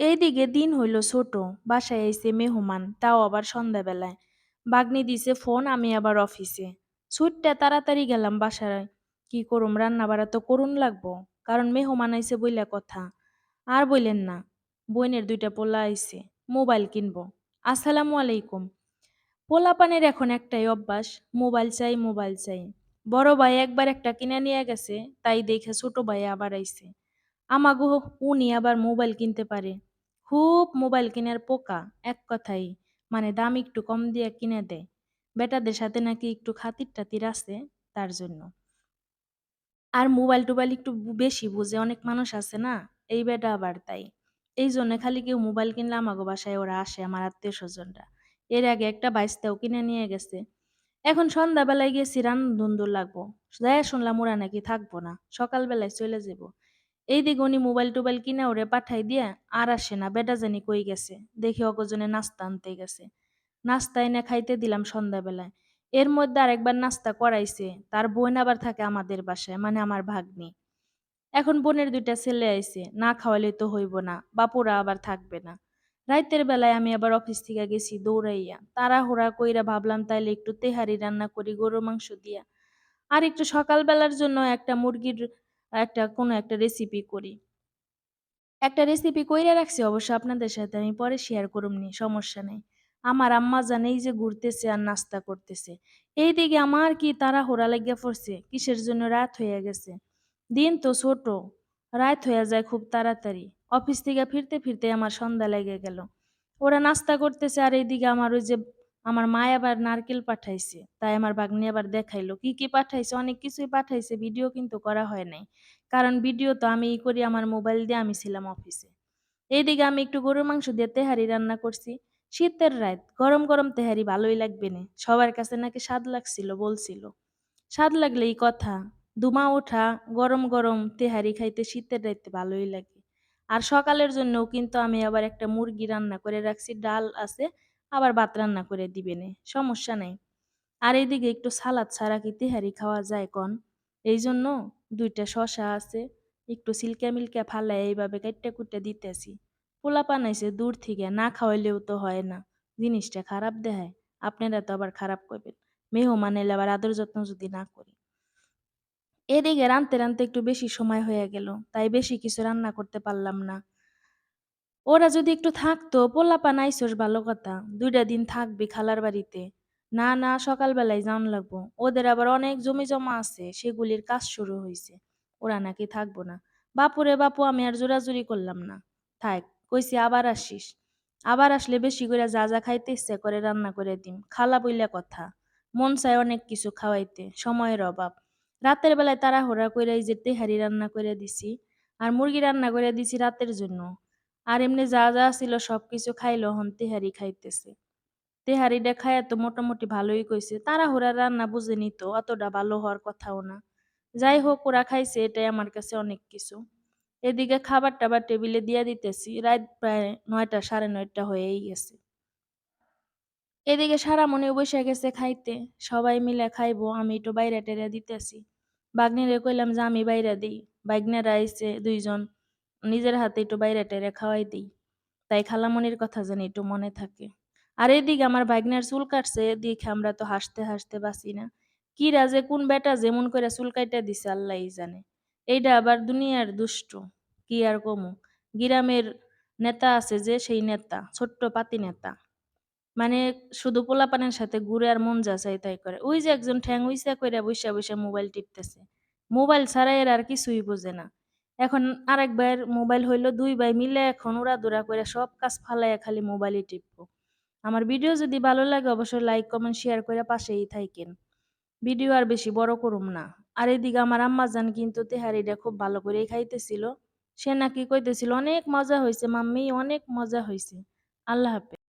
এইদিকে দিন হইল ছোট, বাসায় আইছে মেহমান, তাও আবার সন্ধ্যাবেলায়। বাগনি দিছে ফোন, আমি আবার অফিসে। ছুটটা তাড়াতাড়ি গেলাম বাসায় কি করুম রান্না বাড়া তো করুন লাগবো, কারণ মেহমান আইছে বইলা কথা। আর বললেন না বইনের দুইটা পোলা আইছে, মোবাইল কিনবো। আসসালামু আলাইকুম। পোলাপানের এখন একটাই অভ্যাস, মোবাইল চাই মোবাইল চাই। বড় ভাই একবার একটা কিনে নিয়ে গেছে, তাই দেখে ছোট ভাই আবার আইছে। আমাগো উনি আবার মোবাইল কিনতে পারে। খুব মোবাইল কেনার পোকা, এক কথাই মানে দাম একটু কম দিয়ে কিনে দেয়। বেটাদের সাথে নাকি একটু খাতির টাতির আছে তার জন্য। আর মোবাইল টোবাইল একটু বেশি বুঝে অনেক মানুষ আছে না? এই বেটা আবার তাই। এই জন্য খালি কেউ মোবাইল কিনলে আমাগো বাসায় ওরা আসে, আমার আত্মীয় স্বজনরা এর আগে একটা বাইশটাও কিনে নিয়ে গেছে। এখন সন্ধ্যাবেলায় গেছি, রান্ধুন্দুর লাগবো। যাই শুনলাম ওরা নাকি থাকব না। সকালবেলায় চলে যাব। এইদিকে উনি মোবাইল টোবাইল কিনে ওরে পাঠাই দিয়া আর আসে না, বেটা জানি কই গেছে। দেখি অগজনে নাস্তা আনতে গেছে। নাস্তা এনে খাইতে দিলাম সন্ধ্যাবেলায়। এর মধ্যে আরেকবার নাস্তা করাইছে। তার বোন আবার থাকে আমাদের বাসায় মানে আমার ভাগ্নি। এখন বোনের দুইটা ছেলে আইছে, না খাওয়ালে তো হইব না, বাপুরা আবার থাকবে না। রাইতের বেলায় আমি আবার অফিস থেকে গেছি দৌড়াইয়া। তাড়াহুড়া কইরা ভাবলাম তাইলে একটু তেহারি রান্না করি গরু মাংস দিয়া। আর একটু সকালবেলার জন্য একটা মুরগির একটা, কোনো একটা রেসিপি করি। একটা রেসিপি কইরা রাখছি, অবশ্য আপনাদের সাথে আমি পরে শেয়ার করুমনি সমস্যা নেই। আমার আম্মা জানেই যে ঘুরতেছে আর নাস্তা করতেছে। এইদিকে আমার কি তারা হোরা লাগিয়া পড়ছে, কিসের জন্য রাত হইয়া গেছে? দিন তো ছোট, রাত হইয়া যায় খুব তাড়াতাড়ি। অফিস থেকে ফিরতে ফিরতে আমার সন্ধ্যা লেগে গেল। ওরা নাস্তা করতেছে আর এইদিকে আমার ওই যে আমার মা আবার নারকেল পাঠাইছে, তাই আমার ভাগ্নি আবার দেখাইলো। কি কি পাঠাইছে? অনেক কিছুই পাঠাইছে, ভিডিও কিন্তু করা হয় নাই। কারণ ভিডিও তো আমি ই করি, আমার মোবাইল দিয়ে আমি ছিলাম অফিসে। এইদিকে আমি একটু গরুর মাংস দিয়ে তেহারি রান্না করছি। শীতের রাত, গরম গরম তেহারি ভালোই লাগবে না। সবার কাছে নাকি স্বাদ লাগছিল, বলছিল। স্বাদ লাগলেই কথা দুমা ওঠা, গরম গরম তেহারি খাইতে শীতের রাইতে ভালোই লাগে। আর সকালের জন্যও কিন্তু আমি আবার একটা মুরগি রান্না করে রাখছি, ডাল আছে আবার ভাত রান্না করে দিবেনে, সমস্যা নাই। আর এইদিকে একটু সালাদ ছাড়া কি তেহারি খাওয়া যায় কন? এই জন্য দুইটা শশা আছে, একটু সিলকা মিলকা ফালাই এইভাবে কাইটটা কুটটা দিতেছি। পোলা পানাইছে দূর থেকে, না খাওয়াইলেও তো হয় না। জিনিসটা খারাপ দেখায়, আপনারা তো আবার খারাপ করবেন মেহমান এলে আবার আদর যত্ন যদি না করি। এদিকে রানতে রানতে একটু বেশি সময় হয়ে গেল, তাই বেশি কিছু রান্না করতে পারলাম না। ওরা যদি একটু থাকতো, পোলাপান আইসোস ভালো কথা। দুইটা দিন থাকবি খালার বাড়িতে। না না, সকালবেলায় যাওয়ান লাগবো। ওদের আবার অনেক জমি জমা আছে, সেগুলির কাজ শুরু হয়েছে ওরা নাকি থাকব না। বাপুরে বাপু, আমি আর জোরাজুরি করলাম না। থাক, কইছি আবার আসিস। আবার আসলে বেশি করে যা যা খাইতে ইচ্ছে করে রান্না করে দিম। খালা বইলা কথা। মন চায় অনেক কিছু খাওয়াইতে, সময়ের অভাব। রাতের বেলায় তাড়াহুড়া কইরা এই যে তেহারি রান্না করে দিছি, আর মুরগি রান্না করে দিছি রাতের জন্য। আর এমনি যা যা ছিল সবকিছু খাইলো হন তেহারি খাইতেছে। তেহারিটা খাইয়া তো মোটামুটি ভালোই কইছে। তাড়াহুড়ার রান্না বুঝেনি তো অতটা ভালো হওয়ার কথাও না। যাই হোক, ওরা খাইছে, এটাই আমার কাছে অনেক কিছু। এদিকে খাবার টাবার টেবিলে দিয়া দিতেছি, রাত প্রায় নয়টা, সাড়ে নয়টা হয়েই গেছে। এদিকে সারা মনে বসে গেছে খাইতে। সবাই মিলে খাইবো, আমি একটু বাইরে টেরে দিতেছি। বাগ্নিরে কইলাম যে আমি বাইরে দিই। বাগ্নেরা আইছে দুইজন। নিজের হাতে একটু বাইরে টেরে খাওয়াই দিই। তাই খালামনির কথা জানি একটু মনে থাকে। আর এদিকে আমার ভাগ্নের চুল কাটছে, দেখে আমরা তো হাসতে হাসতে বাঁচি না। কি রাজে কোন বেটা যেমন করে চুল কাইটা দিছে আল্লাহই জানে। এইটা আবার দুনিয়ার দুষ্ট, কি আর কমু? গ্রামের নেতা আছে যে, সেই নেতা, ছোট্ট পাতি নেতা। মানে শুধু পোলাপানের সাথে ঘুরে আর মন যা চাই তাই করে। ওই যে একজন ঠ্যাং উইসা কইরা বইসা বইসা মোবাইল টিপতেছে। মোবাইল ছাড়া এর আর কিছুই বোঝে না। এখন আরেক ভাইয়ের মোবাইল হইল দুই ভাই মিলে এখন উড়াদুরা করে সব কাজ ফালাইয়া খালি মোবাইলই টিপবো। আমার ভিডিও যদি ভালো লাগে অবশ্যই লাইক, কমেন্ট, শেয়ার করে পাশেই থাকেন ভিডিও আর বেশি বড় করুম না। আর এদিকে আমার আম্মা জান কিন্তু তেহারিটা খুব ভালো করেই খাইতেছিল। সে নাকি কইতেছিল, অনেক মজা হয়েছে মাম্মি, অনেক মজা হয়েছে আল্লাহ হাফেজ।